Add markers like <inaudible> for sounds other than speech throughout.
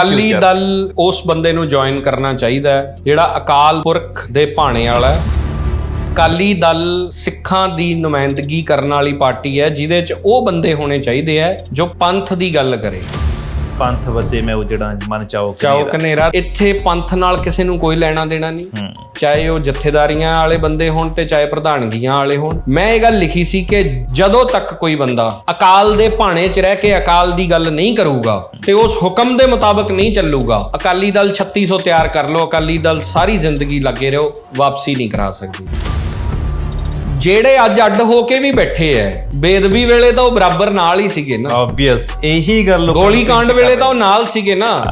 ਅਕਾਲੀ ਦਲ ਉਸ ਬੰਦੇ ਨੂੰ ਜੁਆਇਨ ਕਰਨਾ ਚਾਹੀਦਾ ਹੈ ਜਿਹੜਾ ਅਕਾਲ ਪੁਰਖ ਦੇ ਭਾਣੇ ਵਾਲਾ ਹੈ। ਅਕਾਲੀ ਦਲ ਸਿੱਖਾਂ ਦੀ ਨੁਮਾਇੰਦਗੀ ਕਰਨ ਵਾਲੀ ਪਾਰਟੀ ਹੈ ਜਿਹਦੇ 'ਚ ਉਹ ਬੰਦੇ ਹੋਣੇ ਚਾਹੀਦੇ ਹੈ ਜੋ ਪੰਥ ਦੀ ਗੱਲ ਕਰੇ। ਪੰਥ ਵਸੇ ਮੈਂ ਉਜੜਾਂ ਮਨ ਚਾਓ ਚਾਹੋ ਕਨੇਰਾ। ਇੱਥੇ ਪੰਥ ਨਾਲ ਕਿਸੇ ਨੂੰ ਕੋਈ ਲੈਣਾ ਦੇਣਾ ਨਹੀਂ। ਚਾਹੇ ਉਹ ਜਥੇਦਾਰੀਆਂ ਵਾਲੇ ਬੰਦੇ ਹੋਣ ਤੇ ਚਾਹੇ ਪ੍ਰਧਾਨਗੀਆਂ ਵਾਲੇ ਹੋਣ। ਮੈਂ ਇਹ ਗੱਲ ਲਿਖੀ ਸੀ ਕਿ ਜਦੋਂ ਤੱਕ ਕੋਈ ਬੰਦਾ ਅਕਾਲ ਦੇ ਭਾਣੇ 'ਚ ਰਹਿ ਕੇ ਅਕਾਲ ਦੀ ਗੱਲ ਨਹੀਂ ਕਰੂਗਾ ਤੇ ਉਸ ਹੁਕਮ ਦੇ ਮੁਤਾਬਕ ਨਹੀਂ ਚੱਲੂਗਾ ਅਕਾਲੀ ਦਲ 3600 ਤਿਆਰ ਕਰ ਲਓ ਅਕਾਲੀ ਦਲ ਸਾਰੀ ਜ਼ਿੰਦਗੀ ਲੱਗੇ ਰਹੋ ਵਾਪਸੀ ਨਹੀਂ ਕਰਾ ਸਕਦੀ। ਜਿਹੜੇ ਅੱਜ ਅੱਡ ਹੋ ਕੇ ਵੀ ਬੈਠੇ ਐ ਬੇਦਬੀ ਵੇਲੇ ਤਾਂ ਉਹ ਬਰਾਬਰ ਨਾਲ ਹੀ ਸੀਗੇ ਨਾ। ਆਬਵੀਅਸ ਇਹੀ ਗੱਲ ਗੋਲੀ ਕਾਂਡ ਵੇਲੇ ਤਾਂ ਉਹ ਨਾਲ ਸੀਗੇ ਨਾ।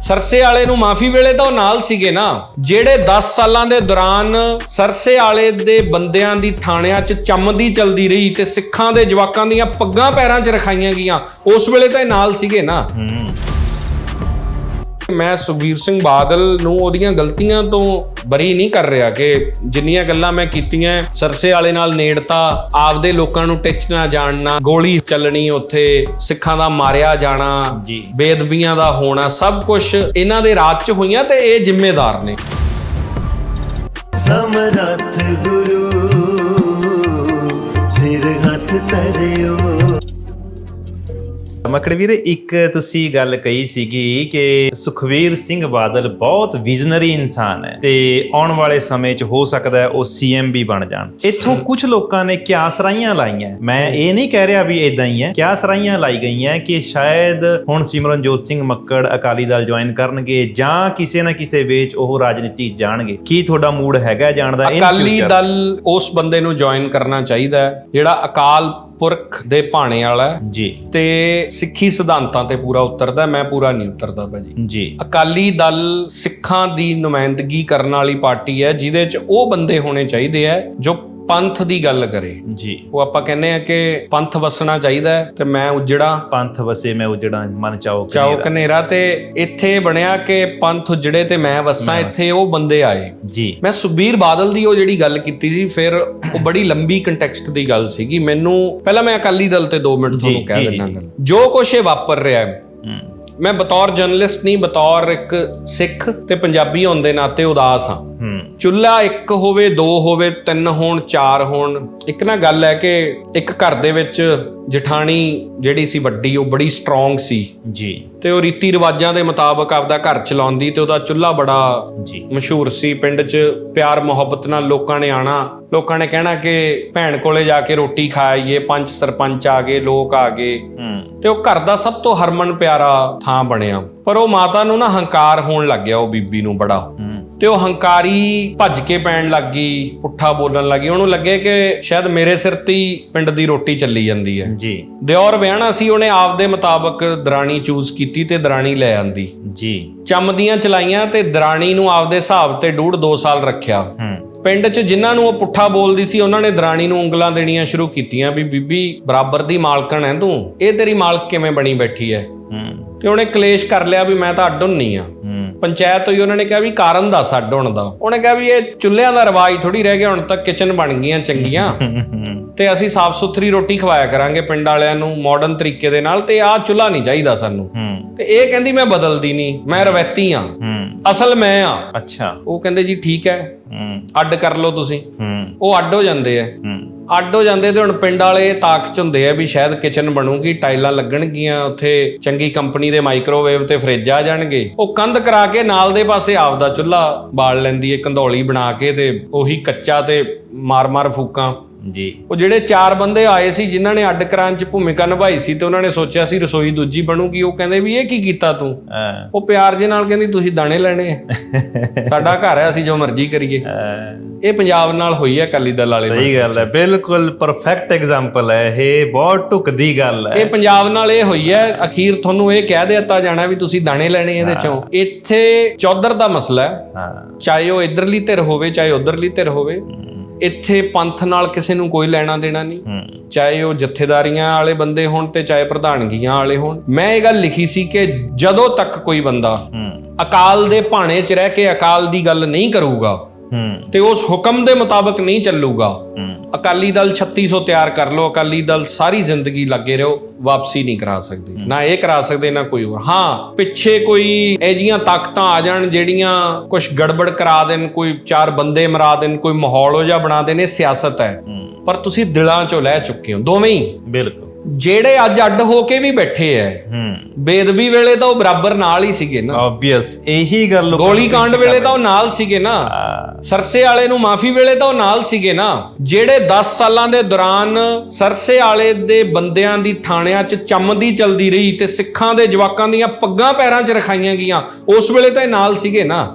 ਸਰਸੇ ਵਾਲੇ ਨੂੰ ਮਾਫੀ ਵੇਲੇ ਤਾਂ ਉਹ ਨਾਲ ਸੀਗੇ ਨਾ। ਜਿਹੜੇ 10 ਸਾਲਾਂ ਦੇ ਦੌਰਾਨ ਸਰਸੇ ਵਾਲੇ ਦੇ ਬੰਦਿਆਂ ਦੀ ਥਾਣਿਆਂ 'ਚ ਚੰਮਦੀ ਚਲਦੀ ਰਹੀ ਤੇ ਸਿੱਖਾਂ ਦੇ ਜਵਾਕਾਂ ਦੀਆਂ ਪੱਗਾਂ ਪੈਰਾਂ 'ਚ ਰਖਾਈਆਂ ਗਈਆਂ ਉਸ ਵੇਲੇ ਤਾਂ ਇਹ ਨਾਲ ਸੀਗੇ ਨਾ। ਹੂੰ। ਮੈਂ ਸੁਖਬੀਰ ਸਿੰਘ ਬਾਦਲ ਨੂੰ ਉਹਦੀਆਂ ਗਲਤੀਆਂ ਤੋਂ ਬਰੀ ਨਹੀਂ ਕਰ ਰਿਹਾ ਕਿ ਜਿੰਨੀਆਂ ਗੱਲਾਂ ਮੈਂ ਕੀਤੀਆਂ ਸਰਸੇ ਵਾਲੇ ਨਾਲ ਨੇੜਤਾ ਆਪਦੇ ਲੋਕਾਂ ਨੂੰ ਟਿੱਚ ਨਾ ਜਾਣਨਾ ਗੋਲੀ ਚੱਲਣੀ ਉੱਥੇ ਸਿੱਖਾਂ ਦਾ ਮਾਰਿਆ ਜਾਣਾ। ਬੇਦਬੀਆਂ ਦਾ ਹੋਣਾ ਸਭ ਕੁਝ ਇਹਨਾਂ ਦੇ ਰਾਜ 'ਚ ਹੋਈਆਂ ਤੇ ਇਹ ਜ਼ਿੰਮੇਦਾਰ ਨੇ ਸਮਰੱਥ ਗੁਰੂ ਸਿਰ ਹੱਥ ਧਰਿਓ ਮਕੜ ਵੀਰੇ ਇੱਕ ਤੁਸੀਂ ਗੱਲ ਕਹੀ ਸੀਗੀ ਕਿ ਸੁਖਵੀਰ ਸਿੰਘ ਬਾਦਲ ਬਹੁਤ ਵਿਜ਼ਨਰੀ ਇਨਸਾਨ ਹੈ ਤੇ ਆਉਣ ਵਾਲੇ ਸਮੇਂ 'ਚ ਹੋ ਸਕਦਾ ਹੈ ਉਹ ਸੀਐਮ ਵੀ ਬਣ ਜਾਣ। ਇੱਥੋਂ ਕੁਝ ਲੋਕਾਂ ਨੇ ਕਿਆਸਰਾਈਆਂ ਲਾਈਆਂ। ਮੈਂ ਇਹ ਨਹੀਂ ਕਹਿ ਰਿਹਾ ਵੀ ਇਦਾਂ ਹੀ ਹੈ। ਕਿਆਸਰਾਈਆਂ ਲਾਈ ਗਈਆਂ ਕਿ ਸ਼ਾਇਦ ਹੁਣ ਸਿਮਰਨਜੋਤ ਸਿੰਘ ਮੱਕੜ ਅਕਾਲੀ ਦਲ ਜੁਆਇਨ ਕਰਨਗੇ ਜਾਂ ਕਿਸੇ ਨਾ ਕਿਸੇ ਵੇਚ ਉਹ ਰਾਜਨੀਤੀ 'ਚ ਜਾਣਗੇ। ਕੀ ਤੁਹਾਡਾ ਮੂਡ ਹੈਗਾ ਜਾਣ ਦਾ in ਅਕਾਲੀ? ਦਲ ਉਸ ਬੰਦੇ ਨੂੰ ਜੁਆਇਨ ਕਰਨਾ ਚਾਹੀਦਾ ਜਿਹੜਾ ਅਕਾਲ ਪੁਰਖ ਦੇ ਭਾਣੇ ਵਾਲਾ ਹੈ। ਜੀ। ਤੇ ਸਿੱਖੀ ਸਿਧਾਂਤਾਂ ਤੇ ਪੂਰਾ ਉਤਰਦਾ ਮੈਂ ਪੂਰਾ ਨਹੀਂ ਉਤਰਦਾ ਭਾਜੀ ਜੀ। ਅਕਾਲੀ ਦਲ ਸਿੱਖਾਂ ਦੀ ਨੁਮਾਇੰਦਗੀ ਕਰਨ ਵਾਲੀ ਪਾਰਟੀ ਹੈ ਜਿਹਦੇ 'ਚ ਉਹ ਬੰਦੇ ਹੋਣੇ ਚਾਹੀਦੇ ਹੈ ਜੋ ਪੰਥ ਦੀ ਗੱਲ ਕਰੇ। ਜੀ। ਉਹ ਆਪਾਂ ਕਹਿੰਦੇ ਆ ਕਿ ਪੰਥ ਵਸਣਾ ਚਾਹੀਦਾ ਹੈ ਤੇ ਮੈਂ ਉਜੜਾ। ਪੰਥ ਵਸੇ ਮੈਂ ਉਜੜਾਂ ਮਨ ਚਾਓ ਚਾਓ ਕਨੇਰਾ। ਕਨੇਰਾ ਤੇ ਇੱਥੇ ਬਣਿਆ ਕਿ ਪੰਥ ਉਜੜੇ ਤੇ ਮੈਂ ਵਸਾਂ ਇੱਥੇ ਉਹ ਬੰਦੇ ਆਏ। ਜੀ। ਮੈਂ ਸੁਖਬੀਰ ਬਾਦਲ ਦੀ ਉਹ ਜਿਹੜੀ ਗੱਲ ਕੀਤੀ ਸੀ ਫਿਰ ਉਹ ਬੜੀ ਲੰਬੀ ਕੰਟੈਕਸਟ ਦੀ ਗੱਲ ਸੀਗੀ। ਮੈਨੂੰ ਪਹਿਲਾਂ ਮੈਂ ਅਕਾਲੀ ਦਲ ਤੇ 2 ਮਿੰਟ ਤੁਹਾਨੂੰ ਕਹਿ ਦਿੰਦਾ ਜੀ। ਗੱਲ ਜੋ ਕੁਛ ਇਹ ਵਾਪਰ ਰਿਹਾ ਹੈ। ਹੂੰ। ਮੈਂ ਬਤੌਰ ਜਰਨਲਿਸਟ ਨਹੀਂ ਬਤੌਰ ਇੱਕ ਸਿੱਖ ਤੇ ਪੰਜਾਬੀ ਹੋਣ ਦੇ ਨਾਤੇ ਉਦਾਸ ਹਾਂ। ਹੂੰ। ਚੁੱਲ੍ਹਾ ਇੱਕ ਹੋਵੇ ਦੋ ਹੋਵੇ ਤਿੰਨ ਹੋਣ ਚਾਰ ਹੋਣ। ਇੱਕ ਨਾ ਗੱਲ ਹੈ ਕਿ ਇੱਕ ਘਰ ਦੇ ਵਿੱਚ ਜਠਾਣੀ ਜਿਹੜੀ ਸੀ ਵੱਡੀ ਉਹ ਬੜੀ ਸਟਰੋਂਗ ਸੀ। ਜੀ। ਤੇ ਉਹ ਰੀਤੀ ਰਿਵਾਜਾਂ ਦੇ ਮੁਤਾਬਕ ਆਪਦਾ ਘਰ ਚਲਾਉਂਦੀ ਤੇ ਉਹਦਾ ਚੁੱਲ੍ਹਾ ਬੜਾ ਜੀ। ਮਸ਼ਹੂਰ ਸੀ। ਪਿੰਡ 'ਚ ਪਿਆਰ ਮੁਹੱਬਤ ਨਾਲ ਲੋਕਾਂ ਨੇ ਆਣਾ। ਲੋਕਾਂ ਨੇ ਕਹਿਣਾ ਕਿ ਭੈਣ ਕੋਲੇ ਜਾ ਕੇ ਰੋਟੀ ਖਾਈਏ ਪੰਜ ਸਰਪੰਚ ਆ ਗਏ ਲੋਕ ਆ ਗਏ। ਹੂੰ। ਤੇ ਉਹ ਘਰ ਦਾ ਸਭ ਤੋਂ ਹਰਮਨ ਪਿਆਰਾ ਥਾਂ ਬਣਿਆ। ਪਰ ਉਹ ਮਾਤਾ ਨੂੰ ਨਾ ਹੰਕਾਰ ਹੋਣ ਲੱਗ ਗਿਆ ਉਹ ਬੀਬੀ ਨੂੰ ਬੜਾ। ਤੇ ਉਹ ਹੰਕਾਰੀ ਭੱਜ ਕੇ ਪੈਣ ਲੱਗੀ ਪੁੱਠਾ ਬੋਲਣ ਲੱਗੀ ਉਹਨੂੰ ਲੱਗੇ ਕਿ ਸ਼ਾਇਦ ਮੇਰੇ ਸਿਰ ਤੇ ਹੀ ਪਿੰਡ ਦੀ ਰੋਟੀ ਚੱਲੀ ਜਾਂਦੀ ਹੈ। ਜੀ। ਦਿਓਰ ਵਿਆਹਣਾ ਸੀ ਉਹਨੇ ਆਪਦੇ ਮੁਤਾਬਕ ਦਰਾਣੀ ਚੂਜ਼ ਕੀਤੀ ਤੇ ਦਰਾਣੀ ਲੈ ਆਂਦੀ। ਜੀ। ਚੰਮਦੀਆਂ ਚਲਾਈਆਂ ਤੇ ਦਰਾਣੀ ਨੂੰ ਆਪਦੇ ਹਿਸਾਬ ਤੇ ਡੂਢ 2 ਸਾਲ ਰੱਖਿਆ। ਹੂੰ। ਪਿੰਡ 'ਚ ਜਿਨ੍ਹਾਂ ਨੂੰ ਉਹ ਪੁੱਠਾ ਬੋਲਦੀ ਸੀ ਉਹਨਾਂ ਨੇ ਦਰਾਣੀ ਨੂੰ ਉਂਗਲਾਂ ਦੇਣੀਆਂ ਸ਼ੁਰੂ ਕੀਤੀਆਂ ਵੀ ਬੀਬੀ ਬਰਾਬਰ ਦੀ ਮਾਲਕਣ ਹੈ ਤੂੰ। ਇਹ ਤੇਰੀ ਮਾਲਕ ਕਿਵੇਂ ਬਣੀ ਬੈਠੀ ਹੈ? ਹੂੰ। ਤੇ ਉਹਨੇ ਕਲੇਸ਼ ਕਰ ਲਿਆ ਵੀ ਮੈਂ ਤਾਂ ਅੱਡ ਹੁੰਨੀ ਆ। ਪੰਚਾਇਤ ਹੋਈ ਉਹਨਾਂ ਨੇ ਕਿਹਾ ਵੀ ਕਾਰਨ ਦੱਸ ਅੱਡ ਹੋਣ ਦਾ। ਉਹਨੇ ਕਿਹਾ ਵੀ ਇਹ ਚੁੱਲ੍ਹਿਆਂ ਦਾ ਰਿਵਾਜ ਥੋੜੀ ਰਹਿ ਗਿਆ ਹੁਣ ਤੱਕ ਕਿਚਨ ਬਣ ਗਈਆਂ ਚੰਗੀਆਂ। <laughs> ਤੇ ਅਸੀਂ ਸਾਫ਼ ਸੁਥਰੀ ਰੋਟੀ ਖਵਾਇਆ ਕਰਾਂਗੇ ਪਿੰਡ ਵਾਲਿਆਂ ਨੂੰ ਮਾਡਰਨ ਤਰੀਕੇ ਦੇ ਨਾਲ ਤੇ ਆਹ ਚੁੱਲ੍ਹਾ ਨਹੀਂ ਚਾਹੀਦਾ ਸਾਨੂੰ। ਤੇ ਇਹ ਕਹਿੰਦੀ ਮੈਂ ਬਦਲਦੀ ਨਹੀਂ ਮੈਂ ਰਵੈਤੀ ਆ ਅਸਲ ਮੈਂ ਆ। ਅੱਛਾ। ਉਹ ਕਹਿੰਦੇ ਜੀ ਠੀਕ ਹੈ ਅੱਡ ਕਰ ਲਓ ਤੁਸੀਂ। ਉਹ ਅੱਡ ਹੋ ਜਾਂਦੇ ਆ। ਅੱਡ ਹੋ ਜਾਂਦੇ ਤੇ ਹੁਣ ਪਿੰਡ ਵਾਲੇ ਤਾਕ ਚ ਹੁੰਦੇ ਆ ਵੀ ਸ਼ਾਇਦ ਕਿਚਨ ਬਣੂਗੀ, ਟਾਈਲਾਂ ਲੱਗਣਗੀਆਂ, ਉੱਥੇ ਚੰਗੀ ਕੰਪਨੀ ਦੇ ਮਾਈਕ੍ਰੋਵੇਵ ਤੇ ਫ੍ਰਿਜ ਆ ਜਾਣਗੇ। ਉਹ ਕੰਧ ਕਰਾ ਕੇ ਨਾਲ ਦੇ ਪਾਸੇ ਆਪਦਾ ਚੁੱਲ੍ਹਾ ਬਾਲ ਲੈਂਦੀ ਏ, ਕੰਧੌਲੀ ਬਣਾ ਕੇ ਤੇ ਉਹੀ ਕੱਚਾ ਤੇ ਮਾਰ-ਮਾਰ ਫੂਕਾਂ। ਜੀ। ਉਹ ਜਿਹੜੇ ਚਾਰ ਬੰਦੇ ਆਏ ਸੀ ਜਿਨ੍ਹਾਂ ਨੇ ਅੱਡ ਕਰਾਂ ਚ ਭੂਮਿਕਾ ਨਿਭਾਈ ਸੀ ਤੇ ਉਹਨਾਂ ਨੇ ਸੋਚਿਆ ਸੀ ਰਸੋਈ ਦੂਜੀ ਬਣੂਗੀ ਉਹ ਕਹਿੰਦੇ ਵੀ ਇਹ ਕੀ ਕੀਤਾ ਤੂੰ? ਉਹ ਪਿਆਰ ਜੇ ਨਾਲ ਕਹਿੰਦੀ ਤੁਸੀਂ ਦਾਣੇ ਲੈਣੇ ਆ। <laughs> ਸਾਡਾ ਘਰ ਹੈ ਅਸੀਂ ਜੋ ਮਰਜ਼ੀ ਕਰੀਏ। ਇਹ ਪੰਜਾਬ ਨਾਲ ਹੋਈ ਹੈ ਅਕਾਲੀ ਦਲ ਵਾਲੇ। ਸਹੀ ਗੱਲ ਹੈ ਬਿਲਕੁਲ ਪਰਫੈਕਟ ਐਗਜ਼ਾਮਪਲ ਹੈ ਇਹ ਬਹੁਤ ਢੁਕਦੀ ਗੱਲ ਹੈ। ਇਹ ਪੰਜਾਬ ਨਾਲ ਇਹ ਹੋਈ ਹੈ ਅਖੀਰ ਤੁਹਾਨੂੰ ਇਹ ਕਹਿ ਦਿੱਤਾ ਜਾਣਾ ਵੀ ਤੁਸੀਂ ਦਾਣੇ ਲੈਣੇ ਇਹਦੇ ਚੋਂ। ਇੱਥੇ ਚੌਧਰ ਦਾ ਮਸਲਾ ਹੈ ਹਾਂ। ਚਾਹੇ ਉਹ ਇਧਰਲੀ ਧਿਰ ਹੋਵੇ ਚਾਹੇ ਉਧਰਲੀ ਧਿਰ ਹੋਵੇ। ਇੱਥੇ ਪੰਥ ਨਾਲ ਕਿਸੇ ਨੂੰ ਕੋਈ ਲੈਣਾ ਦੇਣਾ ਨਹੀਂ। ਚਾਹੇ ਉਹ ਜਥੇਦਾਰੀਆਂ ਵਾਲੇ ਬੰਦੇ ਹੋਣ ਤੇ ਚਾਹੇ ਪ੍ਰਧਾਨਗੀਆਂ ਵਾਲੇ ਹੋਣ। ਮੈਂ ਇਹ ਗੱਲ ਲਿਖੀ ਸੀ ਕਿ ਜਦੋਂ ਤੱਕ ਕੋਈ ਬੰਦਾ ਅਕਾਲ ਦੇ ਭਾਣੇ 'ਚ ਰਹਿ ਕੇ ਅਕਾਲ ਦੀ ਗੱਲ ਨਹੀਂ ਕਰੂਗਾ ਤੇ ਉਸ ਹੁਕਮ ਦੇ ਮੁਤਾਬਕ ਨਹੀਂ ਚੱਲੂਗਾ। ਅਕਾਲੀ ਦਲ 3600 ਤਿਆਰ ਕਰ ਲਓ ਅਕਾਲੀ ਦਲ ਸਾਰੀ ਜ਼ਿੰਦਗੀ ਲੱਗੇ ਰਹੋ ਵਾਪਸੀ ਨਹੀਂ ਕਰਾ ਸਕਦੇ। ਨਾ ਇਹ ਕਰਾ ਸਕਦੇ ਨਾ ਕੋਈ ਹੋਰ। ਹਾਂ ਪਿੱਛੇ ਕੋਈ ਇਹ ਜੀਆਂ ਤਾਕਤਾਂ ਆ ਜਾਣ ਜਿਹੜੀਆਂ ਕੁਝ ਗੜਬੜ ਕਰਾ ਦੇਣ ਕੋਈ ਚਾਰ ਬੰਦੇ ਮਰਾ ਦੇਣ ਕੋਈ ਮਾਹੌਲ ਹੋ ਜਾ ਬਣਾ ਦੇਣ ਇਹ ਸਿਆਸਤ ਹੈ। ਪਰ ਤੁਸੀਂ ਦਿਲਾਂ ਚੋਂ ਲੈ ਚੁੱਕੇ ਹੋ ਦੋਵੇਂ ਹੀ। ਬਿਲਕੁਲ। ਜਿਹੜੇ ਅੱਜ ਅੱਡ ਹੋ ਕੇ ਵੀ ਬੈਠੇ ਐ ਹੂੰ। ਬੇਦਬੀ ਵੇਲੇ ਤਾਂ ਉਹ ਬਰਾਬਰ ਨਾਲ ਹੀ ਸੀਗੇ ਨਾ। ਆਬਵੀਅਸ ਇਹੀ ਗੱਲ ਲੋਕਾਂ ਗੋਲੀ ਕਾਂਡ ਵੇਲੇ ਤਾਂ ਉਹ ਨਾਲ ਸੀਗੇ ਨਾ। ਸਰਸੇ ਵਾਲੇ ਨੂੰ ਮਾਫੀ ਵੇਲੇ ਤਾਂ ਉਹ ਨਾਲ ਸੀਗੇ ਨਾ। ਜਿਹੜੇ 10 ਸਾਲਾਂ ਦੇ ਦੌਰਾਨ ਸਰਸੇ ਵਾਲੇ ਦੇ ਬੰਦਿਆਂ ਦੀ ਥਾਣਿਆਂ 'ਚ ਚੰਮਦੀ ਚਲਦੀ ਰਹੀ ਤੇ ਸਿੱਖਾਂ ਦੇ ਜਵਾਕਾਂ ਦੀਆਂ ਪੱਗਾਂ ਪੈਰਾਂ 'ਚ ਰਖਾਈਆਂ ਗਈਆਂ ਉਸ ਵੇਲੇ ਤਾਂ ਇਹ ਨਾਲ ਸੀਗੇ ਨਾ।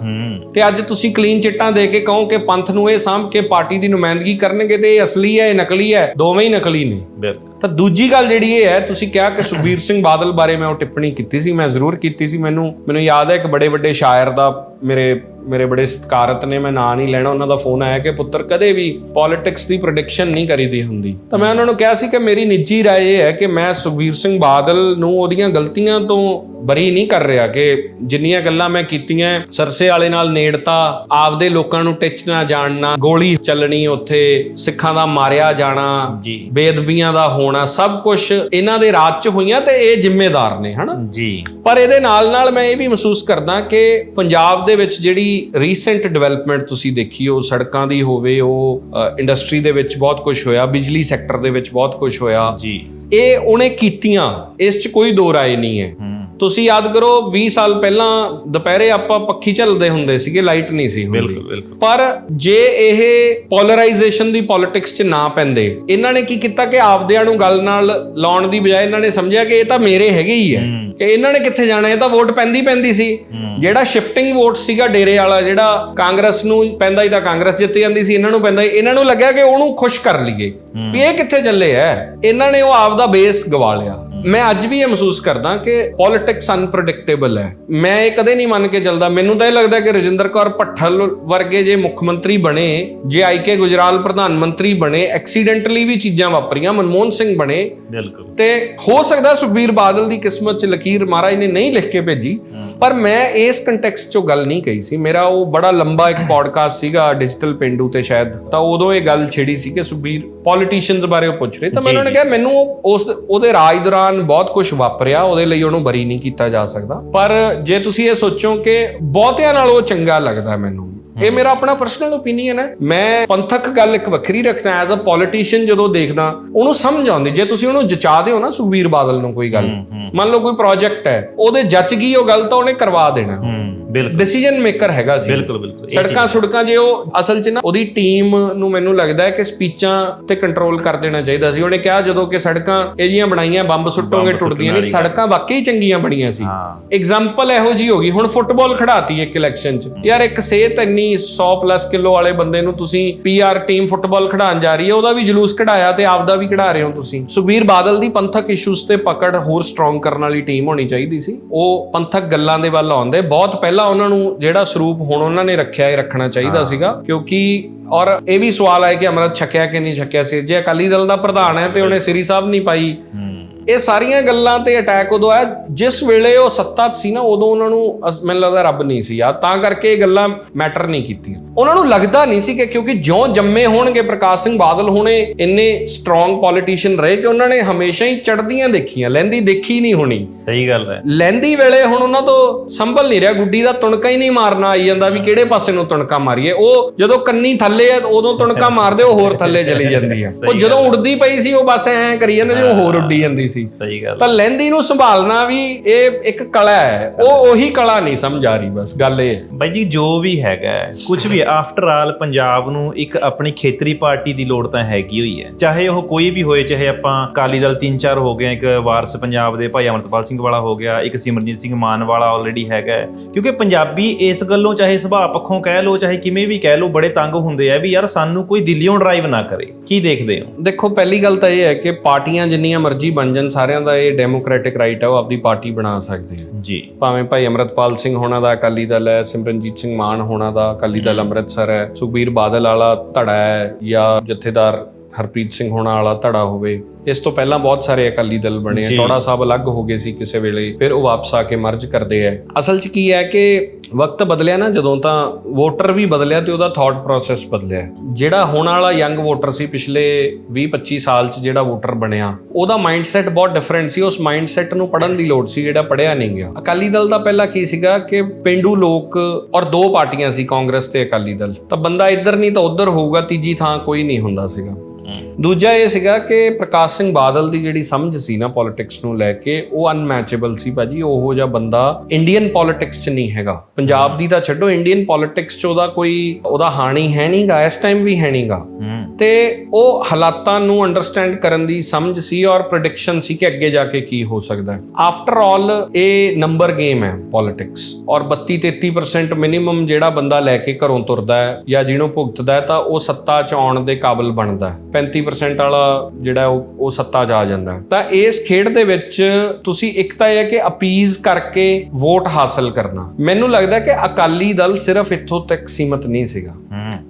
ਤੇ ਅੱਜ ਤੁਸੀਂ ਕਲੀਨ ਚਿੱਟਾਂ ਦੇ ਕੇ ਕਹੋ ਕਿ ਪੰਥ ਨੂੰ ਇਹ ਸਾਂਭ ਕੇ ਪਾਰਟੀ ਦੀ ਨੁਮਾਇੰਦਗੀ ਕਰਨਗੇ ਤੇ ਇਹ ਅਸਲੀ ਹੈ ਇਹ ਨਕਲੀ ਹੈ ਦੋਵੇਂ ਹੀ ਨਕਲੀ ਨੇ। ਬਿਲਕੁਲ। ਤਾਂ ਦੂਜੀ ਗੱਲ ਜਿਹੜੀ ਇਹ ਹੈ, ਤੁਸੀਂ ਕਿਹਾ ਕਿ ਸੁਖਬੀਰ ਸਿੰਘ ਬਾਦਲ ਬਾਰੇ ਮੈਂ ਉਹ ਟਿੱਪਣੀ ਕੀਤੀ ਸੀ, ਮੈਂ ਜ਼ਰੂਰ ਕੀਤੀ ਸੀ। ਮੈਨੂੰ ਮੈਨੂੰ ਯਾਦ ਹੈ ਇੱਕ ਬੜੇ ਵੱਡੇ ਸ਼ਾਇਰ ਦਾ ਮੇਰੇ ਮੇਰੇ ਬੜੇ ਸਤਿਕਾਰਤ ਨੇ ਮੈਂ ਨਾਂ ਨਹੀਂ ਲੈਣਾ ਉਹਨਾਂ ਦਾ ਫੋਨ ਆਇਆ ਕਿ ਪੁੱਤਰ ਕਦੇ ਵੀ ਪੋਲਿਟਿਕਸ ਦੀ ਪ੍ਰੈਡਿਕਸ਼ਨ ਨਹੀਂ ਕਰੀਦੀ ਹੁੰਦੀ ਤਾਂ ਮੈਂ ਉਹਨਾਂ ਨੂੰ ਕਿਹਾ ਸੀ ਕਿ ਮੇਰੀ ਨਿੱਜੀ رائے ਇਹ ਹੈ ਕਿ ਮੈਂ ਸੁਖਬੀਰ ਸਿੰਘ ਬਾਦਲ ਨੂੰ ਉਹਦੀਆਂ ਗਲਤੀਆਂ ਤੋਂ ਬਰੀ ਨਹੀਂ ਕਰ ਰਿਹਾ ਕਿ ਜਿੰਨੀਆਂ ਗੱਲਾਂ ਮੈਂ ਕੀਤੀਆਂ ਸਰਸੇ ਵਾਲੇ ਨਾਲ ਨੇੜਤਾ ਆਪਦੇ ਲੋਕਾਂ ਨੂੰ ਟਿੱਚ ਨਾ ਜਾਣਨਾ ਗੋਲੀ ਚੱਲਣੀ ਉੱਥੇ ਸਿੱਖਾਂ ਦਾ ਮਾਰਿਆ ਜਾਣਾ ਜੀ ਬੇਦਬੀਆਂ ਦਾ ਹੋਣਾ ਸਭ ਕੁਝ ਇਹਨਾਂ ਦੇ ਰਾਜ 'ਚ ਹੋਈਆਂ ਤੇ ਇਹ ਜ਼ਿੰਮੇਦਾਰ ਨੇ ਹਨਾ ਜੀ ਪਰ ਇਹਦੇ ਨਾਲ ਨਾਲ ਮੈਂ ਇਹ ਵੀ ਮਹਿਸੂਸ ਕਰਦਾ ਕਿ ਪੰਜਾਬ ਦੇ ਵਿੱਚ ਜਿਹੜੀ ਰੀਸੈਂਟ ਡਿਵੈਲਪਮੈਂਟ ਤੁਸੀਂ ਦੇਖੀ ਉਹ ਸੜਕਾਂ ਦੀ ਹੋਵੇ ਉਹ ਇੰਡਸਟਰੀ ਦੇ ਵਿੱਚ ਬਹੁਤ ਕੁਝ ਹੋਇਆ ਬਿਜਲੀ ਸੈਕਟਰ ਦੇ ਵਿੱਚ ਬਹੁਤ ਕੁਝ ਹੋਇਆ। ਜੀ। ਇਹ ਉਹਨੇ ਕੀਤੀਆਂ ਇਸ 'ਚ ਕੋਈ ਦੋ ਰਾਏ ਨਹੀਂ ਹੈ। ਤੁਸੀਂ ਯਾਦ ਕਰੋ 20 ਸਾਲ ਪਹਿਲਾਂ ਦੁਪਹਿਰੇ ਆਪਾਂ ਪੱਖੀ ਝੱਲਦੇ ਹੁੰਦੇ ਸੀਗੇ ਲਾਈਟ ਨਹੀਂ ਸੀ ਹੁੰਦੀ। ਬਿਲਕੁਲ ਬਿਲਕੁਲ। ਪਰ ਜੇ ਇਹ ਪੋਲਰਾਈਜੇਸ਼ਨ ਦੀ ਪੋਲਿਟਿਕਸ 'ਚ ਨਾ ਪੈਂਦੇ ਇਹਨਾਂ ਨੇ ਕੀ ਕੀਤਾ ਕਿ ਆਪਦਿਆਂ ਨੂੰ ਗੱਲ ਨਾਲ ਲਾਉਣ ਦੀ ਬਜਾਏ ਇਹਨਾਂ ਨੇ ਸਮਝਿਆ ਕਿ ਇਹ ਤਾਂ ਮੇਰੇ ਹੈਗੇ ਹੀ। ਹੈ। ਕਿ ਇਹਨਾਂ ਨੇ ਕਿੱਥੇ ਜਾਣਾ ਇਹ ਤਾਂ ਵੋਟ ਪੈਂਦੀ ਪੈਂਦੀ ਸੀ। ਜਿਹੜਾ ਸ਼ਿਫਟਿੰਗ ਵੋਟ ਸੀਗਾ ਡੇਰੇ ਵਾਲਾ ਜਿਹੜਾ ਕਾਂਗਰਸ ਨੂੰ ਪੈਂਦਾ ਹੀ ਤਾਂ ਕਾਂਗਰਸ ਜਿੱਤ ਜਾਂਦੀ ਸੀ ਇਹਨਾਂ ਨੂੰ ਪੈਂਦਾ ਇਹਨਾਂ ਨੂੰ ਲੱਗਿਆ ਕਿ ਉਹਨੂੰ ਖੁਸ਼ ਕਰ ਲਈਏ। ਵੀ ਇਹ ਕਿੱਥੇ ਚੱਲੇ ਐ? ਇਹਨਾਂ ਨੇ ਉਹ ਆਪਦਾ ਬੇਸ ਗਵਾ ਲਿਆ। ਮੈਂ ਅੱਜ ਵੀ ਇਹ ਮਹਿਸੂਸ ਕਰਦਾ ਕਿ ਪੋਲਿਟਿਕਸ ਅਨਪ੍ਰੈਡਿਕਟੇਬਲ ਹੈ। ਮੈਂ ਇਹ ਕਦੇ ਨਹੀਂ ਮੰਨ ਕੇ ਚੱਲਦਾ। ਮੈਨੂੰ ਤਾਂ ਇਹ ਲੱਗਦਾ ਕਿ ਰਜਿੰਦਰ ਕੌਰ ਭੱਠਲ ਵਰਗੇ ਜੇ ਮੁੱਖ ਮੰਤਰੀ ਬਣੇ ਜੇ ਆਈਕੇ ਗੁਜਰਾਲ ਪ੍ਰਧਾਨ ਮੰਤਰੀ ਬਣੇ ਐਕਸੀਡੈਂਟਲੀ ਵੀ ਚੀਜ਼ਾਂ ਵਾਪਰੀਆਂ ਮਨਮੋਹਨ ਸਿੰਘ ਬਣੇ ਬਿਲਕੁਲ। ਤੇ ਹੋ ਸਕਦਾ ਸੁਖਬੀਰ ਬਾਦਲ ਦੀ ਕਿਸਮਤ 'ਚ ਲਕੀਰ ਮਹਾਰਾਜ ਨੇ ਨਹੀਂ ਲਿਖ ਕੇ ਭੇਜੀ ਪਰ ਮੈਂ ਇਸ ਕੰਟੈਕਸਟ 'ਚੋਂ ਗੱਲ ਨਹੀਂ ਕਹੀ ਸੀ। ਮੇਰਾ ਉਹ ਬੜਾ ਲੰਬਾ ਇੱਕ ਪੋਡਕਾਸਟ ਸੀਗਾ ਡਿਜੀਟਲ ਪਿੰਡੂ ਤੇ ਸ਼ਾਇਦ। ਤਾਂ ਉਦੋਂ ਇਹ ਗੱਲ ਛੇੜੀ ਸੀ ਕਿ ਸੁਖਬੀਰ ਪੋਲੀਟੀਸ਼ੀਅਨਸ ਬਾਰੇ ਉਹ ਪੁੱਛ ਰਹੇ। ਤਾਂ ਮੈਂ ਉਹਨਾਂ ਨੇ ਕਿਹਾ ਮੈਨੂੰ ਉਸ ਉਹਦੇ ਰਾਜ ਦੌਰਾਨ ਬਹੁਤ ਕੁਝ ਵਾਪਰਿਆ, ਉਹਦੇ ਲਈ ਉਹਨੂੰ ਬਰੀ ਨਹੀਂ ਕੀਤਾ ਜਾ ਸਕਦਾ। ਪਰ ਜੇ ਤੁਸੀਂ ਇਹ ਸੋਚੋ ਕਿ ਬਹੁਤਿਆਂ ਨਾਲ ਉਹ ਚੰਗਾ ਲੱਗਦਾ ਮੈਨੂੰ ਇਹ ਮੇਰਾ ਆਪਣਾ ਪਰਸਨਲ ਓਪੀਨੀਅਨ ਹੈ। ਮੈਂ ਪੰਥਕ ਗੱਲ ਇੱਕ ਵੱਖਰੀ ਰੱਖਦਾ ਐਜ਼ ਅ ਪੋਲੀਟੀਸ਼ੀਅਨ ਜਦੋਂ ਦੇਖਦਾ ਉਹਨੂੰ ਸਮਝ ਆਉਂਦੀ। ਜੇ ਤੁਸੀਂ ਉਹਨੂੰ ਜਚਾ ਦਿਓ ਨਾ ਸੁਖਬੀਰ ਬਾਦਲ ਨੂੰ ਕੋਈ ਗੱਲ। ਮੰਨ ਲਓ ਕੋਈ ਪ੍ਰੋਜੈਕਟ ਹੈ ਉਹਦੇ ਜੱਚ ਗਈ ਉਹ ਗੱਲ ਤਾਂ ਉਹਨੇ ਕਰਵਾ ਦੇਣਾ। ਬਿਲਕੁਲ। ਡਿਸੀਜਨ ਮੇਕਰ ਹੈਗਾ ਸੀ। ਬਿਲਕੁਲ ਬਿਲਕੁਲ। ਸੜਕਾਂ ਸੁੜਕਾਂ ਜੇ ਉਹ ਅਸਲ 'ਚ ਨਾ ਉਹਦੀ ਟੀਮ ਨੂੰ ਮੈਨੂੰ ਲੱਗਦਾ ਹੈ ਕਿ ਸਪੀਚਾਂ ਤੇ ਕੰਟਰੋਲ ਕਰ ਦੇਣਾ ਚਾਹੀਦਾ ਸੀ। ਉਹਨੇ ਕਿਹਾ ਜਦੋਂ ਕਿ ਸੜਕਾਂ ਇਹ ਜੀਆਂ ਬਣਾਈਆਂ ਬੰਬ ਸੁੱਟੋਗੇ ਟੁੱਟਦੀਆਂ ਨਹੀਂ ਸੜਕਾਂ ਵਾਕਈ ਚੰਗੀਆਂ ਬਣੀਆਂ ਸੀ। ਐਗਜ਼ਾਮਪਲ ਇਹੋ ਜੀ ਹੋ ਗਈ। ਹੁਣ ਫੁੱਟਬਾਲ ਖੜਾਤੀ ਇੱਕ ਇਲੈਕਸ਼ਨ 'ਚ। ਯਾਰ ਇੱਕ ਸਿਹਤ ਇੰਨੀ 100 ਪਲੱਸ ਕਿਲੋ ਵਾਲੇ ਬੰਦੇ ਨੂੰ ਤੁਸੀਂ ਪੀਆਰ ਟੀਮ ਫੁੱਟਬਾਲ ਖੜਾਉਣ ਜਾ ਰਹੀ ਹੈ ਉਹਦਾ ਵੀ ਜਲੂਸ ਕਢਾਇਆ ਤੇ ਆਪਦਾ ਵੀ ਕਢਾ ਰਹੇ ਹੋ ਤੁਸੀਂ। ਸੁਖਬੀਰ ਬਾਦਲ ਦੀ ਪੰਥਕ ਇਸ਼ੂਸ ਤੇ ਪਕੜ ਹੋਰ ਸਟਰੋਂਗ ਕਰਨ ਵਾਲੀ ਟੀਮ ਹੋਣੀ ਚਾਹੀਦੀ ਸੀ। ਉਹ ਪੰਥਕ ਗੱਲਾਂ ਦੇ ਵੱਲ ਆਉਂਦੇ। ਬਹੁਤ ਪਹਿਲਾਂ ਉਹਨਾਂ ਨੂੰ ਜਿਹੜਾ ਸਰੂਪ ਹੁਣ ਉਹਨਾਂ ਨੇ ਰੱਖਿਆ ਹੈ ਰੱਖਣਾ ਚਾਹੀਦਾ ਸੀਗਾ ਕਿਉਂਕਿ ਔਰ ਇਹ ਵੀ ਸਵਾਲ ਆਇਆ ਕਿ ਅਮਰਤ ਛਕਿਆ ਕਿ ਨਹੀਂ ਛਕਿਆ ਸੀ। ਜੇ ਅਕਾਲੀ ਦਲ ਦਾ ਪ੍ਰਧਾਨ ਹੈ ਤੇ ਉਹਨੇ ਸ੍ਰੀ ਸਾਹਿਬ ਨਹੀਂ ਪਾਈ ਹੂੰ। ਇਹ ਸਾਰੀਆਂ ਗੱਲਾਂ ਤੇ ਅਟੈਕ ਉਦੋਂ ਆਇਆ ਜਿਸ ਵੇਲੇ ਉਹ ਸੱਤਾ 'ਚ ਸੀ ਨਾ ਉਦੋਂ ਉਹਨਾਂ ਨੂੰ ਅਸ- ਮੈਨੂੰ ਲੱਗਦਾ ਰੱਬ ਨਹੀਂ ਸੀ ਯਾਦ ਤਾਂ ਕਰਕੇ ਇਹ ਗੱਲਾਂ ਮੈਟਰ ਨਹੀਂ ਕੀਤੀਆਂ। ਉਹਨਾਂ ਨੂੰ ਲੱਗਦਾ ਨਹੀਂ ਸੀ ਕਿ ਕਿਉਂਕਿ ਜਿਉਂ ਜੰਮੇ ਹੋਣਗੇ ਪ੍ਰਕਾਸ਼ ਸਿੰਘ ਬਾਦਲ ਹੋਣੇ ਇੰਨੇ ਸਟਰੋਂਗ ਪੋਲੀਟੀਸ਼ੀਅਨ ਰਹੇ ਕਿ ਉਹਨਾਂ ਨੇ ਹਮੇਸ਼ਾ ਹੀ ਚੜਦੀਆਂ ਦੇਖੀਆਂ ਲੈਂਦੀ ਦੇਖੀ ਨਹੀਂ ਹੋਣੀ। ਸਹੀ ਗੱਲ ਹੈ। ਲੈਂਦੀ ਵੇਲੇ ਹੁਣ ਉਹਨਾਂ ਤੋਂ ਸੰਭਲ ਨਹੀਂ ਰਿਹਾ ਗੁੱਡੀ ਦਾ ਤੁਣਕਾ ਹੀ ਨਹੀਂ ਮਾਰਨਾ ਆਈ ਜਾਂਦਾ ਵੀ ਕਿਹੜੇ ਪਾਸੇ ਨੂੰ ਤੁਣਕਾ ਮਾਰੀਏ। ਉਹ ਜਦੋਂ ਕੰਨੀ ਥੱਲੇ ਆ ਉਦੋਂ ਤੁਣਕਾ ਮਾਰਦੇ ਉਹ ਹੋਰ ਥੱਲੇ ਚਲੀ ਜਾਂਦੀ ਆ। ਉਹ ਜਦੋਂ ਉੜਦੀ ਪਈ ਸੀ ਉਹ ਬਸ ਐਂ ਕਰੀ ਜਾਂਦੇ ਜਿਵੇਂ ਹੋਰ ਉੱਡੀ ਜਾਂਦੀ ਸੀ। ਸਹੀ ਗੱਲ ਤਾਂ ਲਹਿੰਦੀ ਨੂੰ ਸੰਭਾਲਣਾ ਵੀ ਇਹ ਇੱਕ ਕਲਾ ਹੈ। ਉਹ ਉਹੀ ਕਲਾ ਨਹੀਂ ਸਮਝ ਆ ਰਹੀ ਬਸ ਗੱਲ ਇਹ ਹੈ। ਬਾਈ ਜੀ ਜੋ ਵੀ ਹੈਗਾ ਕੁਝ ਵੀ ਆਫਟਰ ਆਲ ਪੰਜਾਬ ਨੂੰ ਇੱਕ ਆਪਣੀ ਖੇਤਰੀ ਪਾਰਟੀ ਦੀ ਲੋੜ ਤਾਂ ਹੈਗੀ ਹੋਈ ਹੈ। ਚਾਹੇ ਉਹ ਕੋਈ ਵੀ ਹੋਏ ਚਾਹੇ ਆਪਾਂ ਕਾਲੀ ਦਲ ਤਿੰਨ ਚਾਰ ਹੋ ਗਏ ਇੱਕ ਵਾਰਸ ਪੰਜਾਬ ਦੇ ਭਾਈ ਅਮਰਤਪਾਲ ਸਿੰਘ ਵਾਲਾ ਹੋ ਗਿਆ ਇੱਕ ਸਿਮਰਜੀਤ ਸਿੰਘ ਮਾਨ ਵਾਲਾ ਆਲਰੇਡੀ ਹੈਗਾ। ਕਿਉਂਕਿ ਪੰਜਾਬੀ ਇਸ ਗੱਲੋਂ ਚਾਹੇ ਸੁਭਾਅ ਪੱਖੋਂ ਕਹਿ ਲੋ ਚਾਹੇ ਕਿਵੇਂ ਵੀ ਕਹਿ ਲੋ ਬੜੇ ਤੰਗ ਹੁੰਦੇ ਆ ਵੀ ਯਾਰ ਸਾਨੂੰ ਕੋਈ ਦਿੱਲੀੋਂ ਡਰਾਈਵ ਨਾ ਕਰੇ। ਕੀ ਦੇਖਦੇ ਹੋ? ਦੇਖੋ ਪਹਿਲੀ ਗੱਲ ਤਾਂ ਇਹ ਹੈ ਕਿ ਪਾਰਟੀਆਂ ਜਿੰਨੀਆਂ ਮਰਜ਼ੀ ਬਣ ਜਾਣ ਸਾਰਿਆਂ ਦਾ ਇਹ ਡੈਮੋਕ੍ਰੈਟਿਕ ਰਾਈਟ ਹੈ ਉਹ ਆਪਦੀ ਪਾਰਟੀ ਬਣਾ ਸਕਦੇ ਆ। ਜੀ। ਭਾਵੇਂ ਭਾਈ ਅਮਰਤਪਾਲ ਸਿੰਘ ਹੋਣਾ ਦਾ ਅਕਾਲੀ ਦਲ ਹੈ ਸਿਮਰਨਜੀਤ ਸਿੰਘ ਮਾਨ ਹੋਣਾ ਦਾ ਅਕਾਲੀ ਦਲ ਅੰਮ੍ਰਿਤਸਰ ਹੈ ਸੁਖਬੀਰ ਬਾਦਲ ਵਾਲਾ ਧੜਾ ਹੈ ਜਾਂ ਜਥੇਦਾਰ ਹਰਪ੍ਰੀਤ ਸਿੰਘ ਹੋਣਾ ਵਾਲਾ ਧੜਾ ਹੋਵੇ ਇਸ ਤੋਂ ਪਹਿਲਾਂ ਬਹੁਤ ਸਾਰੇ ਅਕਾਲੀ ਦਲ ਬਣੇ ਆ। ਟੋੜਾ ਸਾਹਿਬ ਅਲੱਗ ਹੋ ਗਏ ਸੀ ਕਿਸੇ ਵੇਲੇ ਫਿਰ ਉਹ ਵਾਪਸ ਆ ਕੇ ਮਰਜ ਕਰਦੇ ਆ। ਅਸਲ 'ਚ ਕੀ ਹੈ ਕਿ ਵਕਤ ਬਦਲਿਆ ਨਾ, ਜਦੋਂ ਤਾਂ ਵੋਟਰ ਵੀ ਬਦਲਿਆ ਤੇ ਉਹਦਾ ਥਾਟ ਪ੍ਰੋਸੈਸ ਬਦਲਿਆ। ਜਿਹੜਾ ਹੁਣ ਵਾਲਾ ਯੰਗ ਵੋਟਰ ਸੀ, ਪਿਛਲੇ 20-25 ਸਾਲ 'ਚ ਜਿਹੜਾ ਵੋਟਰ ਬਣਿਆ, ਉਹਦਾ ਮਾਈਂਡਸੈਟ ਬਹੁਤ ਡਿਫਰੈਂਟ ਸੀ। ਉਸ ਮਾਈਂਡਸੈਟ ਨੂੰ ਪੜਨ ਦੀ ਲੋੜ ਸੀ, ਜਿਹੜਾ ਪੜਿਆ ਨਹੀਂ ਗਿਆ। ਅਕਾਲੀ ਦਲ ਦਾ ਪਹਿਲਾਂ ਕੀ ਸੀਗਾ ਕਿ ਪਿੰਡੂ ਲੋਕ ਔਰ ਦੋ ਪਾਰਟੀਆਂ ਸੀ, ਕਾਂਗਰਸ ਤੇ ਅਕਾਲੀ ਦਲ। ਤਾਂ ਬੰਦਾ ਇੱਧਰ ਨਹੀਂ ਤਾਂ ਉੱਧਰ ਹੋਊਗਾ, ਤੀਜੀ ਥਾਂ ਕੋਈ ਨਹੀਂ ਹੁੰਦਾ ਸੀਗਾ। ਦੂਜਾ ਇਹ ਸੀਗਾ ਕਿ ਪ੍ਰਕਾਸ਼ ਸਿੰਘ ਬਾਦਲ ਦੀ ਜਿਹੜੀ ਸਮਝ ਸੀ ਨਾ ਪੋਲਿਟਿਕਸ ਨੂੰ ਲੈ ਕੇ, ਉਹ ਅਨਮੈਚੇਬਲ ਸੀ ਭਾਜੀ। ਉਹੋ ਜਿਹਾ ਬੰਦਾ ਇੰਡੀਅਨ ਪੋਲਿਟਿਕਸ 'ਚ ਨਹੀਂ ਹੈਗਾ। ਪੰਜਾਬ ਦੀ ਤਾਂ ਛੱਡੋ ਇੰਡੀਅਨ ਪੋਲਿਟਿਕਸ 'ਚ ਉਹਦਾ ਕੋਈ, ਉਹਦਾ ਹਾਣੀ ਹੈ ਨਹੀਂਗਾ ਇਸ ਟਾਈਮ ਵੀ ਹੈ ਨਹੀਂਗਾ ਹੂੰ। ਤੇ ਉਹ ਹਾਲਾਤਾਂ ਨੂੰ ਅੰਡਰਸਟੈਂਡ ਕਰਨ ਦੀ ਸਮਝ ਸੀ ਔਰ ਪ੍ਰੈਡਿਕਸ਼ਨ ਸੀ ਕਿ ਅੱਗੇ ਜਾ ਕੇ ਕੀ ਹੋ ਸਕਦਾ ਹੈ। ਆਫਟਰ ਆਲ ਇਹ ਨੰਬਰ ਗੇਮ ਹੈ ਪੋਲਿਟਿਕਸ ਔਰ 32 33% ਮਿਨੀਮਮ ਜਿਹੜਾ ਬੰਦਾ ਲੈ ਕੇ ਘਰੋਂ ਤੁਰਦਾ ਹੈ ਜਾਂ ਜਿਹਨੂੰ ਭੁਗਤਦਾ ਹੈ ਤਾਂ ਉਹ ਸੱਤਾ 'ਚ ਆਉਣ ਦੇ ਕਾਬਿਲ ਬਣਦਾ ਹੈ। 35% ਵਾਲਾ ਜਿਹੜਾ ਉਹ ਉਹ ਸੱਤਾ 'ਚ ਆ ਜਾਂਦਾ ਤਾਂ ਇਸ ਖੇਡ ਦੇ ਵਿੱਚ ਤੁਸੀਂ ਇੱਕ ਤਾਂ ਇਹ ਹੈ ਕਿ ਅਪੀਜ਼ ਕਰਕੇ ਵੋਟ ਹਾਸਲ ਕਰਨਾ। ਮੈਨੂੰ ਲੱਗਦਾ ਕਿ ਅਕਾਲੀ ਦਲ ਸਿਰਫ ਇੱਥੋਂ ਤੱਕ ਸੀਮਤ ਨਹੀਂ ਸੀਗਾ।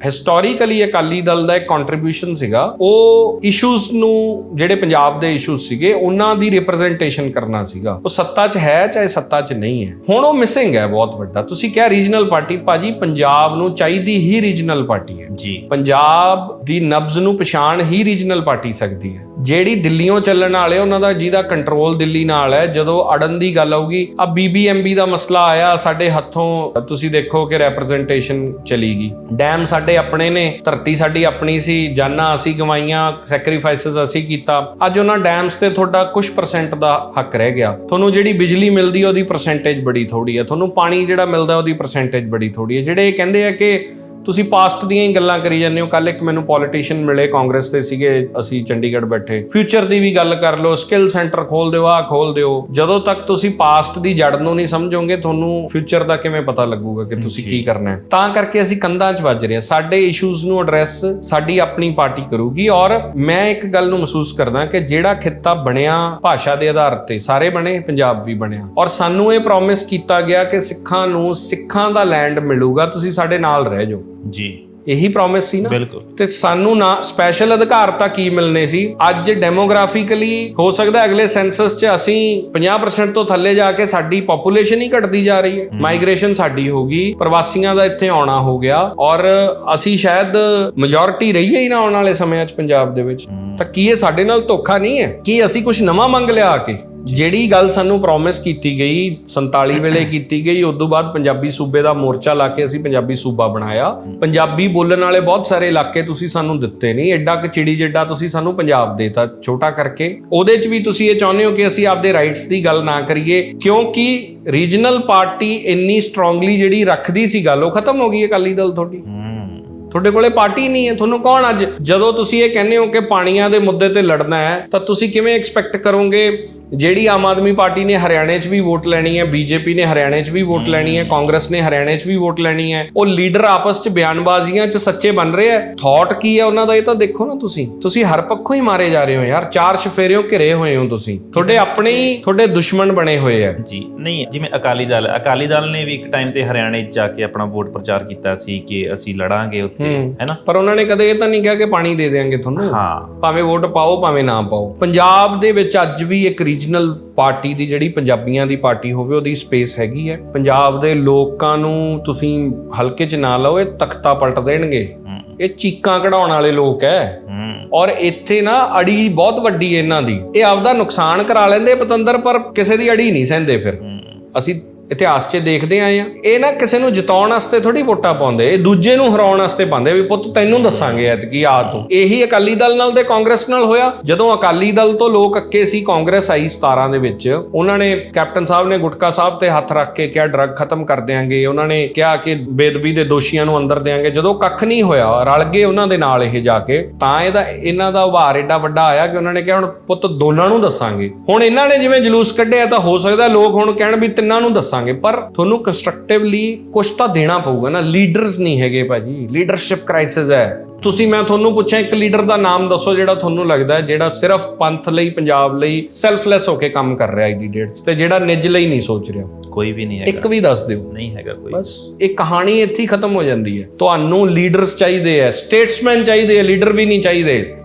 ਹਿਸਟੋਰੀਕਲੀ ਅਕਾਲੀ ਦਲ ਦਾ ਇੱਕ ਕੰਟਰੀਬਿਊਸ਼ਨ ਸੀਗਾ ਉਹ ਇਸ਼ੂਜ਼ ਨੂੰ ਜਿਹੜੇ ਪੰਜਾਬ ਦੇ ਇਸ਼ੂਜ਼ ਸੀਗੇ ਉਹਨਾਂ ਦੀ ਰਿਪਰੈਜ਼ੈਂਟੇਸ਼ਨ ਕਰਨਾ ਸੀਗਾ। ਉਹ ਸੱਤਾ 'ਚ ਹੈ ਚਾਹੇ ਸੱਤਾ 'ਚ ਨਹੀਂ ਹੈ। ਹੁਣ ਉਹ ਮਿਸਿੰਗ ਹੈ ਬਹੁਤ ਵੱਡਾ। ਤੁਸੀਂ ਕਿਹਾ ਰੀਜਨਲ ਪਾਰਟੀ ਭਾਜੀ ਪੰਜਾਬ ਨੂੰ ਚਾਹੀਦੀ ਹੀ ਰੀਜਨਲ ਪਾਰਟੀ ਹੈ। ਜੀ। ਪੰਜਾਬ ਦੀ ਨਬਜ਼ ਨੂੰ ਪਛਾਣ ਹੀ ਰੀਜਨਲ ਪਾਰਟੀ ਸਕਦੀ ਹੈ। ਜਿਹੜੀ ਦਿੱਲੀੋਂ ਚੱਲਣ ਵਾਲੇ ਉਹਨਾਂ ਦਾ ਜਿਹਦਾ ਕੰਟਰੋਲ ਦਿੱਲੀ ਨਾਲ ਹੈ ਜਦੋਂ ਅੜਨ ਦੀ ਗੱਲ ਆਊਗੀ ਆ ਬੀਬੀਐਮਬੀ ਦਾ ਮਸਲਾ ਆਇਆ ਸਾਡੇ ਹੱਥੋਂ ਤੁਸੀਂ ਦੇਖੋ ਕਿ ਰਿਪਰੈਜ਼ੈਂਟੇਸ਼ਨ ਚਲੀ ਗਈ। ਡੈਮ ਸਾਡੇ ਆਪਣੇ ਨੇ ਧਰਤੀ ਸਾਡੀ ਆਪਣੀ ਸੀ ਜਾਨਾਂ ਅਸੀਂ ਗਵਾਈਆਂ ਸੈਕਰੀਫਾਈਸਸ ਅਸੀਂ ਕੀਤਾ। ਅੱਜ ਉਹਨਾਂ ਡੈਮਸ ਤੇ ਤੁਹਾਡਾ ਕੁਝ ਪਰਸੈਂਟ ਦਾ ਹੱਕ ਰਹਿ ਗਿਆ। ਤੁਹਾਨੂੰ ਜਿਹੜੀ ਬਿਜਲੀ ਮਿਲਦੀ ਉਹਦੀ ਪਰਸੈਂਟੇਜ ਬੜੀ ਥੋੜੀ ਹੈ ਤੁਹਾਨੂੰ ਪਾਣੀ ਜਿਹੜਾ ਮਿਲਦਾ, ਉਹਦੀ ਪਰਸੈਂਟੇਜ ਬੜੀ ਥੋੜੀ ਹੈ ਜਿਹੜੇ ਇਹ ਕਹਿੰਦੇ ਆ ਕਿ ਤੁਸੀਂ ਪਾਸਟ ਦੀਆਂ ਹੀ ਗੱਲਾਂ ਕਰੀ ਜਾਂਦੇ ਹੋ। ਕੱਲ ਇੱਕ ਮੈਨੂੰ ਪੋਲੀਟੀਸ਼ੀਅਨ ਮਿਲੇ ਕਾਂਗਰਸ ਦੇ ਸੀਗੇ ਅਸੀਂ ਚੰਡੀਗੜ੍ਹ ਬੈਠੇ। ਫਿਊਚਰ ਦੀ ਵੀ ਗੱਲ ਕਰ ਲਓ ਸਕਿੱਲ ਸੈਂਟਰ ਖੋਲ ਦਿਓ ਆਹ ਖੋਲ ਦਿਓ। ਜਦੋਂ ਤੱਕ ਤੁਸੀਂ ਪਾਸਟ ਦੀ ਜੜ ਨੂੰ ਨਹੀਂ ਸਮਝੋਗੇ ਤੁਹਾਨੂੰ ਫਿਊਚਰ ਦਾ ਕਿਵੇਂ ਪਤਾ ਲੱਗੂਗਾ ਕਿ ਤੁਸੀਂ ਕੀ ਕਰਨਾ ਹੈ? ਤਾਂ ਕਰਕੇ ਅਸੀਂ ਕੰਧਾਂ 'ਚ ਵੱਜ ਰਹੇ ਹਾਂ। ਸਾਡੇ ਇਸ਼ੂਜ਼ ਨੂੰ ਐਡਰੈਸ ਸਾਡੀ ਆਪਣੀ ਪਾਰਟੀ ਕਰੂਗੀ ਔਰ ਮੈਂ ਇੱਕ ਗੱਲ ਨੂੰ ਮਹਿਸੂਸ ਕਰਦਾ ਕਿ ਜਿਹੜਾ ਖਿੱਤਾ ਬਣਿਆ ਭਾਸ਼ਾ ਦੇ ਆਧਾਰ ਤੇ ਸਾਰੇ ਬਣੇ ਪੰਜਾਬ ਵੀ ਬਣਿਆ। ਔਰ ਸਾਨੂੰ ਇਹ ਪ੍ਰੋਮਿਸ ਕੀਤਾ ਗਿਆ ਕਿ ਸਿੱਖਾਂ ਨੂੰ ਸਿੱਖਾਂ ਦਾ ਲੈਂਡ ਮਿਲੂਗਾ। ਤੁਸੀਂ ਸਾਡੇ ਨਾਲ ਰਹਿ ਜਾਓ। ਜੀ। ਇਹੀ ਪ੍ਰੋਮਿਸ ਸੀ ਨਾ? ਬਿਲਕੁਲ। ਤੇ ਸਾਨੂੰ ਨਾ ਸਪੈਸ਼ਲ ਅਧਿਕਾਰ ਤਾਂ ਕੀ ਮਿਲਨੇ ਸੀ? ਅੱਜ ਡੈਮੋਗ੍ਰਾਫਿਕਲੀ ਹੋ ਸਕਦਾ ਅਗਲੇ ਸੈਂਸਸ 'ਚ ਅਸੀਂ 50% ਤੋਂ ਥੱਲੇ ਜਾ ਕੇ ਸਾਡੀ ਪੋਪੂਲੇਸ਼ਨ ਹੀ ਘਟਦੀ ਜਾ ਰਹੀ ਹੈ। ਮਾਈਗ੍ਰੇਸ਼ਨ ਸਾਡੀ ਹੋ ਗਈ ਪ੍ਰਵਾਸੀਆਂ ਦਾ ਇੱਥੇ ਆਉਣਾ ਹੋ ਗਿਆ ਔਰ ਅਸੀਂ ਸ਼ਾਇਦ ਮੈਜੋਰਿਟੀ ਰਹੀਏ ਹੀ ਨਾ ਆਉਣ ਵਾਲੇ ਸਮਿਆਂ 'ਚ ਪੰਜਾਬ ਦੇ ਵਿੱਚ। ਤਾਂ ਕੀ ਇਹ ਸਾਡੇ ਨਾਲ ਧੋਖਾ ਨਹੀਂ ਹੈ? ਕੀ ਅਸੀਂ ਕੁਝ ਨਵਾਂ ਮੰਗ ਲਿਆ ਆ ਕੇ? ਜਿਹੜੀ ਗੱਲ ਸਾਨੂੰ ਪ੍ਰੋਮਿਸ ਕੀਤੀ ਗਈ 47 ਵੇਲੇ ਕੀਤੀ ਗਈ ਉਸ ਤੋਂ ਬਾਅਦ ਪੰਜਾਬੀ ਸੂਬੇ ਦਾ ਮੋਰਚਾ ਲਾ ਕੇ ਅਸੀਂ ਪੰਜਾਬੀ ਸੂਬਾ ਬਣਾਇਆ। ਪੰਜਾਬੀ ਬੋਲਣ ਵਾਲੇ ਬਹੁਤ ਸਾਰੇ ਇਲਾਕੇ ਤੁਸੀਂ ਸਾਨੂੰ ਦਿੱਤੇ ਨਹੀਂ। ਐਡਾ ਕਿ ਚਿੜੀ ਜਿੱਡਾ ਤੁਸੀਂ ਸਾਨੂੰ ਪੰਜਾਬ ਦੇਤਾ ਛੋਟਾ ਕਰਕੇ। ਉਹਦੇ 'ਚ ਵੀ ਤੁਸੀਂ ਇਹ ਚਾਹੁੰਦੇ ਹੋ ਕਿ ਅਸੀਂ ਆਪਦੇ ਰਾਈਟਸ ਦੀ ਗੱਲ ਨਾ ਕਰੀਏ ਕਿਉਂਕਿ ਰੀਜਨਲ ਪਾਰਟੀ ਇੰਨੀ ਸਟਰੋਂਗਲੀ ਜਿਹੜੀ ਰੱਖਦੀ ਸੀ ਗੱਲ ਉਹ ਖਤਮ ਹੋ ਗਈ ਅਕਾਲੀ ਦਲ ਤੁਹਾਡੀ। ਤੁਹਾਡੇ ਕੋਲੇ ਪਾਰਟੀ ਨਹੀਂ ਹੈ ਤੁਹਾਨੂੰ ਕੌਣ ਅੱਜ? ਜਦੋਂ ਤੁਸੀਂ ਇਹ ਕਹਿੰਦੇ ਹੋ ਕਿ ਪਾਣੀਆਂ ਦੇ ਮੁੱਦੇ ਤੇ ਲੜਨਾ ਹੈ ਤਾਂ ਤੁਸੀਂ ਕਿਵੇਂ ਐਕਸਪੈਕਟ ਕਰੋਗੇ? ਜਿਹੜੀ ਆਮ ਆਦਮੀ ਪਾਰਟੀ ਨੇ ਹਰਿਆਣੇ 'ਚ ਵੀ ਵੋਟ ਲੈਣੀ ਹੈ ਬੀਜੇਪੀ ਨੇ ਹਰਿਆਣੇ 'ਚ ਵੀ ਵੋਟ ਲੈਣੀ ਹੈ ਕਾਂਗਰਸ ਨੇ ਹਰਿਆਣੇ 'ਚ ਵੀ ਵੋਟ ਲੈਣੀ ਹੈ ਉਹ ਲੀਡਰ ਆਪਸ 'ਚ ਬਿਆਨਬਾਜ਼ੀਆਂ 'ਚ ਸੱਚੇ ਬਣ ਰਹੇ ਆ ਥਾਟ ਕੀ ਹੈ ਉਹਨਾਂ ਦਾ ਇਹ ਤਾਂ ਦੇਖੋ ਨਾ ਤੁਸੀਂ ਤੁਸੀਂ ਹਰ ਪੱਖੋਂ ਹੀ ਮਾਰੇ ਜਾ ਰਹੇ ਹੋ ਯਾਰ ਚਾਰ ਸ਼ਫੇਰਿਓਂ ਘਿਰੇ ਹੋਏ ਹੋ ਤੁਸੀਂ ਤੁਹਾਡੇ ਆਪਣੇ ਹੀ ਤੁਹਾਡੇ ਦੁਸ਼ਮਣ ਬਣੇ ਹੋਏ ਆ ਜੀ ਨਹੀਂ ਜਿਵੇਂ ਅਕਾਲੀ ਦਲ ਅਕਾਲੀ ਦਲ ਨੇ ਵੀ ਇੱਕ ਟਾਈਮ ਤੇ ਹਰਿਆਣੇ 'ਚ ਜਾ ਕੇ ਆਪਣਾ ਵੋਟ ਪ੍ਰਚਾਰ ਕੀਤਾ ਸੀ ਕਿ ਅਸੀਂ ਲੜਾਂਗੇ ਉੱਥੇ। ਹੈਨਾ ਪਰ ਉਹਨਾਂ ਨੇ ਕਦੇ ਇਹ ਤਾਂ ਨਹੀਂ ਕਿਹਾ ਕਿ ਪਾਣੀ ਦੇ ਦੇਾਂਗੇ ਤੁਹਾਨੂੰ ਹਾਂ। ਭਾਵੇਂ ਵੋਟ ਪਾਓ ਭਾਵੇਂ ਨਾ ਪਾਓ। ਪੰਜਾਬ ਦੇ ਵਿੱਚ ਅੱਜ ਵੀ ਇੱਕ ਰੀਜਨਲ ਪਾਰਟੀ ਦੀ ਜਿਹੜੀ ਪੰਜਾਬੀਆਂ ਦੀ ਪਾਰਟੀ ਹੋਵੇ ਉਹਦੀ ਸਪੇਸ ਹੈਗੀ ਹੈ। ਪੰਜਾਬ ਦੇ ਲੋਕਾਂ ਨੂੰ ਤੁਸੀਂ ਹਲਕੇ 'ਚ ਨਾ ਲਓ ਇਹ ਤਖਤਾ ਪਲਟ ਦੇਣਗੇ। ਇਹ ਚੀਕਾਂ ਕਢਾਉਣ ਵਾਲੇ ਲੋਕ ਐ। ਹੂੰ। ਔਰ ਇੱਥੇ ਨਾ ਅੜੀ ਬਹੁਤ ਵੱਡੀ ਇਹਨਾਂ ਦੀ। ਇਹ ਆਪਦਾ ਨੁਕਸਾਨ ਕਰਾ ਲੈਂਦੇ ਪਤੰਦਰ ਪਰ ਕਿਸੇ ਦੀ ਅੜੀ ਨਹੀਂ ਸਹਿੰਦੇ ਫਿਰ। ਅਸੀਂ ਇਤਿਹਾਸ 'ਚ ਦੇਖਦੇ ਆਏ ਆ। ਇਹ ਨਾ ਕਿਸੇ ਨੂੰ ਜਿਤਾਉਣ ਵਾਸਤੇ ਥੋੜੀ ਵੋਟਾਂ ਪਾਉਂਦੇ, ਇਹ ਦੂਜੇ ਨੂੰ ਹਰਾਉਣ ਵਾਸਤੇ ਪਾਉਂਦੇ ਵੀ ਪੁੱਤ ਤੈਨੂੰ ਦੱਸਾਂਗੇ ਐਤਕੀ, ਆ ਤੂੰ। ਇਹੀ ਅਕਾਲੀ ਦਲ ਨਾਲ ਤੇ ਕਾਂਗਰਸ ਨਾਲ ਹੋਇਆ। ਜਦੋਂ ਅਕਾਲੀ ਦਲ ਤੋਂ ਲੋਕ ਅੱਕੇ ਸੀ, ਕਾਂਗਰਸ ਆਈ 17 ਦੇ ਵਿੱਚ। ਉਹਨਾਂ ਨੇ ਕੈਪਟਨ ਸਾਹਿਬ ਨੇ ਗੁਟਕਾ ਸਾਹਿਬ ਤੇ ਹੱਥ ਰੱਖ ਕੇ ਕਿਹਾ, ਡਰੱਗ ਖਤਮ ਕਰ ਦਿਆਂਗੇ। ਉਹਨਾਂ ਨੇ ਕਿਹਾ ਕਿ ਬੇਦਬੀ ਦੇ ਦੋਸ਼ੀਆਂ ਨੂੰ ਅੰਦਰ ਦੇਾਂਗੇ ਜਦੋਂ ਕੱਖ ਨਹੀਂ ਹੋਇਆ, ਰਲ ਗਏ ਉਹਨਾਂ ਦੇ ਨਾਲ ਇਹ ਜਾ ਕੇ। ਤਾਂ ਇਹਦਾ, ਇਹਨਾਂ ਦਾ ਉਭਾਰ ਏਡਾ ਵੱਡਾ ਆਇਆ ਕਿ ਉਹਨਾਂ ਨੇ ਕਿਹਾ, ਹੁਣ ਪੁੱਤ ਦੋਨਾਂ ਨੂੰ ਦੱਸਾਂਗੇ। ਹੁਣ ਇਹਨਾਂ ਨੇ ਜਿਵੇਂ ਜਲੂਸ ਕੱਢਿਆ ਤਾਂ ਹੋ ਸਕਦਾ ਲੋਕ ਹੁਣ ਕਹਿਣ ਵੀ ਤਿੰਨਾਂ ਨੂੰ ਦੱਸ ਦੱਸਾਂਗੇ ਪਰ ਤੁਹਾਨੂੰ ਕੰਸਟਰਕਟਿਵਲੀ ਕੁਝ ਤਾਂ ਦੇਣਾ ਪਊਗਾ ਨਾ ਲੀਡਰਸ ਨਹੀਂ ਹੈਗੇ ਭਾਜੀ ਲੀਡਰਸ਼ਿਪ ਕ੍ਰਾਈਸਿਸ ਹੈ। ਤੁਸੀਂ ਮੈਂ ਤੁਹਾਨੂੰ ਪੁੱਛਾਂ ਇੱਕ ਲੀਡਰ ਦਾ ਨਾਮ ਦੱਸੋ ਜਿਹੜਾ ਤੁਹਾਨੂੰ ਲੱਗਦਾ ਹੈ ਜਿਹੜਾ ਸਿਰਫ ਪੰਥ ਲਈ ਪੰਜਾਬ ਲਈ ਸੈਲਫਲੈਸ ਹੋ ਕੇ ਕੰਮ ਕਰ ਰਿਹਾ ਹੈ ਦੀ ਡੇਟ 'ਚ ਤੇ ਜਿਹੜਾ ਨਿੱਜ ਲਈ ਨਹੀਂ ਸੋਚ ਰਿਹਾ। ਕੋਈ ਵੀ ਨਹੀਂ ਇੱਕ ਹੈਗਾ ਵੀ ਦੱਸ ਦਿਓ। ਨਹੀਂ ਹੈਗਾ ਕੋਈ। ਬਸ ਇਹ ਕਹਾਣੀ ਇੱਥੇ ਹੀ ਖਤਮ ਹੋ ਜਾਂਦੀ ਹੈ। ਤੁਹਾਨੂੰ ਲੀਡਰਸ ਚਾਹੀਦੇ ਆ ਸਟੇਟਸਮੈਨ ਚਾਹੀਦੇ ਆ ਲੀਡਰ ਵੀ ਨਹੀਂ ਚਾਹੀਦੇ।